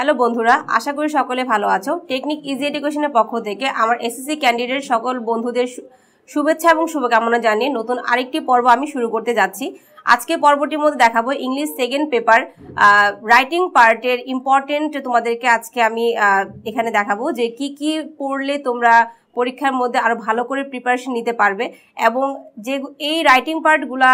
Hello বন্ধুরা, আশা করি সকলে ভালো আছো। টেকনিক ইজি এডুকেশনের পক্ষ থেকে আমার এসএসসি ক্যান্ডিডেট সকল বন্ধুদের শুভেচ্ছা এবং শুভকামনা জানিয়ে নতুন আরেকটি পর্ব আমি শুরু করতে যাচ্ছি। আজকে পর্বটির মধ্যে দেখাবো ইংলিশ সেকেন্ড পেপার রাইটিং পার্টের ইম্পর্টেন্ট তোমাদেরকে আজকে আমি এখানে দেখাবো যে কি কি পড়লে তোমরা পরীক্ষার মধ্যে আরও ভালো করে প্রিপারেশন নিতে পারবে এবং যে এই রাইটিং পার্টগুলা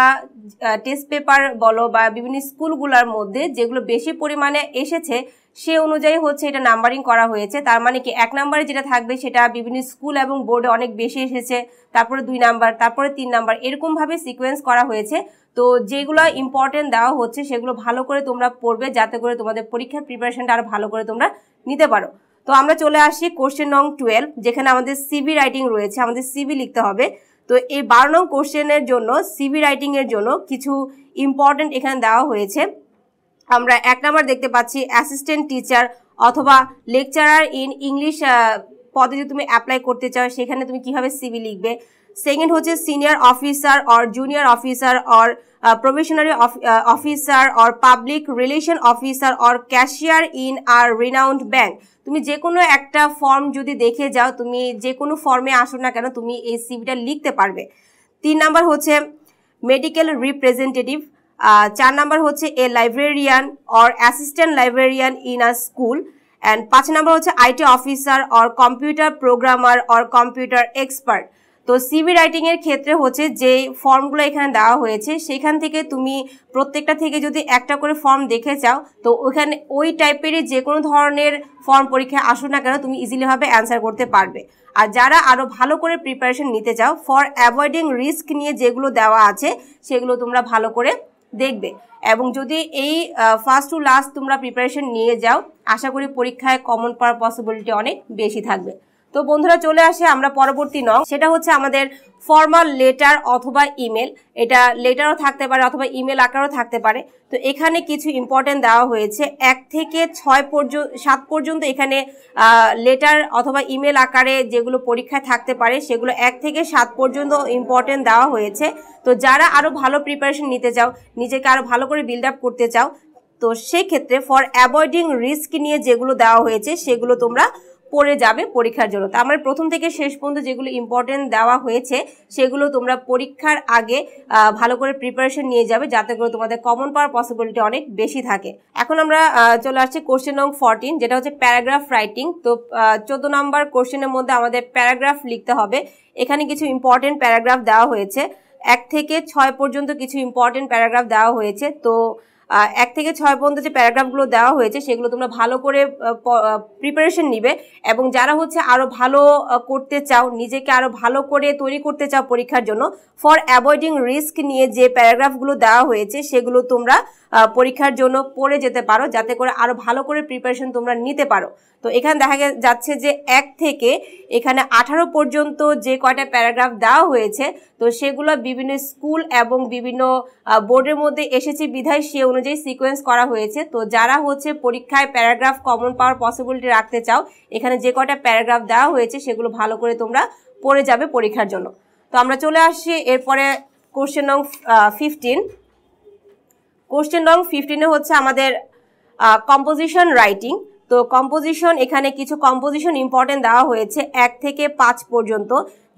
টেস্ট পেপার বলো বা বিভিন্ন স্কুলগুলোর মধ্যে যেগুলো বেশি পরিমাণে এসেছে, সে অনুযায়ী হচ্ছে এটা নাম্বারিং করা হয়েছে। তার মানে কি এক নাম্বারে যেটা থাকবে সেটা বিভিন্ন স্কুল এবং বোর্ডে অনেক বেশি এসেছে, তারপরে দুই নাম্বার তারপরে তিন নাম্বার এরকমভাবে সিকোয়েন্স করা হয়েছে। তো যেগুলো ইম্পর্টেন্ট দেওয়া হচ্ছে সেগুলো ভালো করে তোমরা পড়বে, যাতে করে তোমাদের পরীক্ষার প্রিপারেশনটা আরও ভালো করে তোমরা নিতে পারো। তো আমরা চলে আসি কোশ্চেন নং টুয়েলভ যেখানে আমাদের সিবি রাইটিং রয়েছে, আমাদের সিবি লিখতে হবে। তো এই বারো নং কোশ্চেনের জন্য সিবি রাইটিংয়ের জন্য কিছু ইম্পর্টেন্ট এখানে দেওয়া হয়েছে। আমরা এক নম্বর দেখতে পাচ্ছি অ্যাসিস্ট্যান্ট টিচার অথবা লেকচারার ইন ইংলিশ পদে যদি তুমি অ্যাপ্লাই করতে চাও, সেখানে তুমি কীভাবে সিবি লিখবে? সেকেন্ড হচ্ছে senior officer or junior officer or probationary officer or public relation officer or cashier in our renowned bank তুমি যে কোনো একটা ফর্ম যদি দেখে যাও, তুমি যে কোনো ফর্মে আসো না কেন, তুমি এই সিভিটা লিখতে পারবে। তিন নাম্বার হচ্ছে মেডিকেল রিপ্রেজেন্টেটিভ চার নাম্বার হচ্ছে a librarian or assistant librarian in a school and পাঁচ নাম্বার হচ্ছে IT officer or computer programmer or computer expert তো সিভি রাইটিং এর ক্ষেত্রে হচ্ছে যে ফর্মগুলো এখানে দেওয়া হয়েছে, সেখান থেকে তুমি প্রত্যেকটা থেকে যদি একটা করে ফর্ম দেখে চাও, তো ওখানে ওই টাইপেরই যে কোনো ধরনের ফর্ম পরীক্ষায় আসো না কেন তুমি ইজিলিভাবে অ্যান্সার করতে পারবে। আর যারা আরও ভালো করে প্রিপারেশন নিতে চাও ফর অ্যাভয়েডিং রিস্ক নিয়ে যেগুলো দেওয়া আছে, সেগুলো তোমরা ভালো করে দেখবে। এবং যদি এই ফার্স্ট টু লাস্ট তোমরা প্রিপারেশন নিয়ে যাও, আশা করি পরীক্ষায় কমন পাওয়ার পসিবিলিটি অনেক বেশি থাকবে। তো বন্ধুরা চলে আসে আমরা পরবর্তী নং। সেটা হচ্ছে আমাদের ফর্মাল লেটার অথবা ইমেল এটা লেটারও থাকতে পারে অথবা ইমেল আকারও থাকতে পারে। তো এখানে কিছু ইম্পর্টেন্ট দেওয়া হয়েছে। এক থেকে ছয় পর্যন্ত সাত পর্যন্ত এখানে লেটার অথবা ইমেল আকারে যেগুলো পরীক্ষায় থাকতে পারে, সেগুলো এক থেকে সাত পর্যন্ত ইম্পর্টেন্ট দেওয়া হয়েছে। তো যারা আরও ভালো প্রিপারেশন নিতে চাও, নিজেকে আরও ভালো করে বিল্ড আপ করতে চাও, তো সেক্ষেত্রে ফর অ্যাভয়েডিং রিস্ক নিয়ে যেগুলো দেওয়া হয়েছে, সেগুলো তোমরা পড়ে যাবে পরীক্ষার জন্য। তো আমার প্রথম থেকে শেষ পর্যন্ত যেগুলো ইম্পর্টেন্ট দেওয়া হয়েছে, সেগুলো তোমরা পরীক্ষার আগে ভালো করে প্রিপারেশন নিয়ে যাবে যাতে করে তোমাদের কমন পাওয়ার পসিবিলিটি অনেক বেশি থাকে। এখন আমরা চলে আসছি কোশ্চেন নং ফরটিন যেটা হচ্ছে প্যারাগ্রাফ রাইটিং তো চোদ্দ নম্বর কোশ্চেনের মধ্যে আমাদের প্যারাগ্রাফ লিখতে হবে। এখানে কিছু ইম্পর্টেন্ট প্যারাগ্রাফ দেওয়া হয়েছে। এক থেকে ছয় পর্যন্ত কিছু ইম্পর্টেন্ট প্যারাগ্রাফ দেওয়া হয়েছে। তো এক থেকে ছয় পর্যন্ত যে প্যারাগ্রাফগুলো দেওয়া হয়েছে, সেগুলো তোমরা ভালো করে প্রিপারেশন নিবে এবং যারা হচ্ছে আরও ভালো করতে চাও, নিজেকে আরও ভালো করে তৈরি করতে চাও পরীক্ষার জন্য ফর অ্যাভয়েডিং রিস্ক নিয়ে যে প্যারাগ্রাফগুলো দেওয়া হয়েছে, সেগুলো তোমরা পরীক্ষার জন্য পড়ে যেতে পারো, যাতে করে আরও ভালো করে প্রিপারেশন তোমরা নিতে পারো। তো এখানে দেখা যাচ্ছে যে এক থেকে এখানে আঠারো পর্যন্ত যে কয়টা প্যারাগ্রাফ দেওয়া হয়েছে, তো সেগুলো বিভিন্ন স্কুল এবং বিভিন্ন বোর্ডের মধ্যে এসেছে, বিধায় সে অনুযায়ী সিকোয়েন্স করা হয়েছে। তো যারা হচ্ছে পরীক্ষায় প্যারাগ্রাফ কমন পাওয়ার পসিবিলিটি রাখতে চাও, এখানে যে কটা প্যারাগ্রাফ দেওয়া হয়েছে সেগুলো ভালো করে তোমরা পড়ে যাবে পরীক্ষার জন্য। তো আমরা চলে আসছি এরপরে কোশ্চেন নং ফিফটিন কোশ্চেন নং ফিফটিনে হচ্ছে আমাদের কম্পোজিশন রাইটিং তো কম্পোজিশন এখানে কিছু কম্পোজিশন ইম্পর্টেন্ট দেওয়া হয়েছে এক থেকে পাঁচ পর্যন্ত,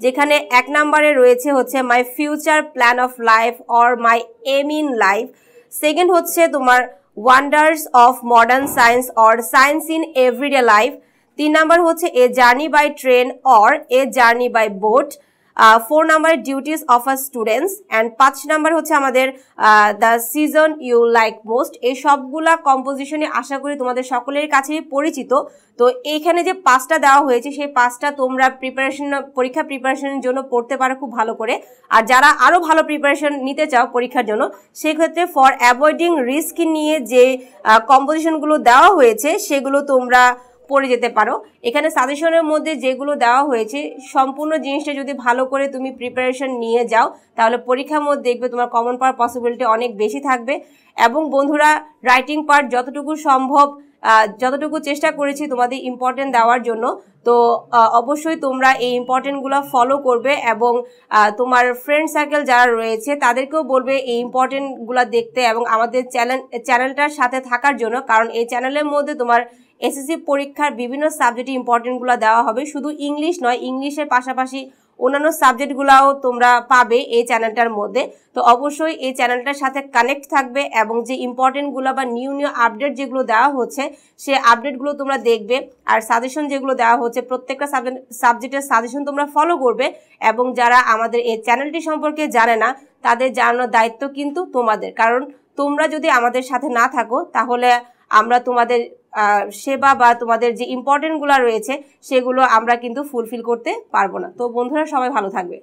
যেখানে এক নম্বরে রয়েছে হচ্ছে my future plan of life or my aim in life second হচ্ছে তোমার wonders of modern science or science in everyday life তিন নাম্বার হচ্ছে, a journey by train or a journey by boat four number duties of a students and পাঁচ number হচ্ছে আমাদের the season you like most এই সবগুলা কম্পোজিশনে আশা করি তোমাদের সকলের কাছেই পরিচিত। তো এইখানে যে পাঁচটা দেওয়া হয়েছে, সেই পাঁচটা তোমরা প্রিপারেশন পরীক্ষা প্রিপারেশনের জন্য পড়তে পারো খুব ভালো করে। আর যারা আরও ভালো প্রিপারেশন নিতে চাও পরীক্ষার জন্য সেক্ষেত্রে ফর অ্যাভয়েডিং রিস্ক নিয়ে যে কম্পোজিশনগুলো দেওয়া হয়েছে, সেগুলো তোমরা পড়ে যেতে পারো। এখানে সাজেশনের মধ্যে যেগুলো দেওয়া হয়েছে, সম্পূর্ণ জিনিসটা যদি ভালো করে তুমি প্রিপারেশন নিয়ে যাও, তাহলে পরীক্ষার মধ্যে দেখবে তোমার কমন পাওয়ার পসিবিলিটি অনেক বেশি থাকবে। এবং বন্ধুরা রাইটিং পার্ট যতটুকু সম্ভব যতটুকু চেষ্টা করেছি তোমাদের ইম্পর্টেন্ট দেওয়ার জন্য, তো অবশ্যই তোমরা এই ইম্পর্টেন্টগুলো ফলো করবে এবং তোমার ফ্রেন্ড সার্কেল যারা রয়েছে, তাদেরকেও বলবে এই ইম্পর্টেন্টগুলো দেখতে এবং আমাদের চ্যানেল চ্যানেলটার সাথে থাকার জন্য, কারণ এই চ্যানেলের মধ্যে তোমার এসএসসি পরীক্ষার বিভিন্ন সাবজেক্টে ইম্পর্টেন্টগুলো দেওয়া হবে। শুধু ইংলিশ নয় ইংলিশের পাশাপাশি অন্যান্য সাবজেক্টগুলোও তোমরা পাবে এই চ্যানেলটার মধ্যে। তো অবশ্যই এই চ্যানেলটার সাথে কানেক্ট থাকবে এবং যে ইম্পর্টেন্টগুলো বা নিউ নিউ আপডেট যেগুলো দেওয়া হচ্ছে, সে আপডেটগুলো তোমরা দেখবে। আর সাজেশন যেগুলো দেওয়া হচ্ছে, প্রত্যেকটা সাবজেক্ট সাবজেক্টের সাজেশন তোমরা ফলো করবে এবং যারা আমাদের এই চ্যানেলটি সম্পর্কে জানে না, তাদের জানানোর দায়িত্ব কিন্তু তোমাদের। কারণ তোমরা যদি আমাদের সাথে না থাকো, তাহলে আমরা তোমাদের সেবা বা তোমাদের যে ইম্পর্টেন্টগুলো রয়েছে, সেগুলো আমরা কিন্তু ফুলফিল করতে পারব না। তো বন্ধুরা, সবাই ভালো থাকবে।